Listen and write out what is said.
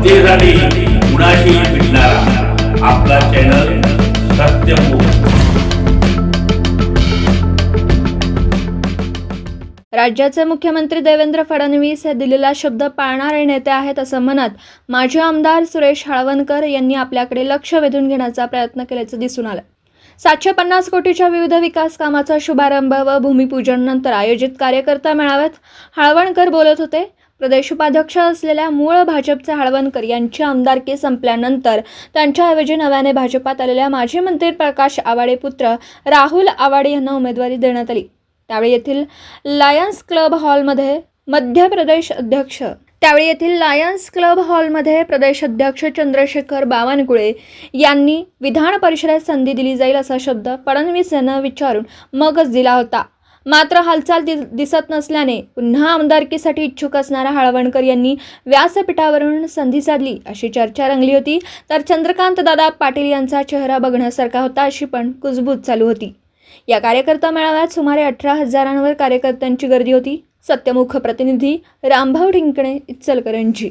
जनतेसाठी कुणाशी भेटणारा आपला चॅनल सत्यमुख राज्याचे मुख्यमंत्री देवेंद्र फडणवीस हे दिलेला शब्द पाळणारे नेते आहेत असं म्हणत माजी आमदार सुरेश हाळवणकर यांनी आपल्याकडे लक्ष वेधून घेण्याचा प्रयत्न केल्याचं दिसून आलं. सातशे पन्नास कोटीच्या विविध विकास कामाचा शुभारंभ व भूमिपूजन नंतर आयोजित कार्यकर्ता मेळाव्यात हाळवणकर बोलत होते. प्रदेश उपाध्यक्ष असलेल्या मूळ भाजपचे हाळवणकर यांची आमदारकी संपल्यानंतर त्यांच्याऐवजी नव्याने भाजपात आलेल्या माजी मंत्री प्रकाश आवाडे पुत्र राहुल आवाडे यांना उमेदवारी देण्यात आली. त्यावेळी येथील लायन्स क्लब हॉलमध्ये मध्य प्रदेश अध्यक्ष त्यावेळी येथील लायन्स क्लब हॉलमध्ये प्रदेश अध्यक्ष चंद्रशेखर बावनकुळे यांनी विधान परिषदेत संधी दिली जाईल असा शब्द फडणवीस यांना विचारून मगच दिला होता. मात्र हालचाल दि दिसत नसल्याने पुन्हा आमदारकीसाठी इच्छुक असणाऱ्या हळवणकर यांनी व्यासपीठावरून संधी साधली अशी चर्चा रंगली होती. तर चंद्रकांत दादा पाटील यांचा चेहरा बघण्यासारखा होता अशी पण कुजबूज चालू होती. या कार्यकर्ता मेळाव्यात सुमारे अठरा हजारांवर कार्यकर्त्यांची गर्दी होती. सत्यमुख प्रतिनिधी रामभाऊ ढिंकणे इचलकरंजी.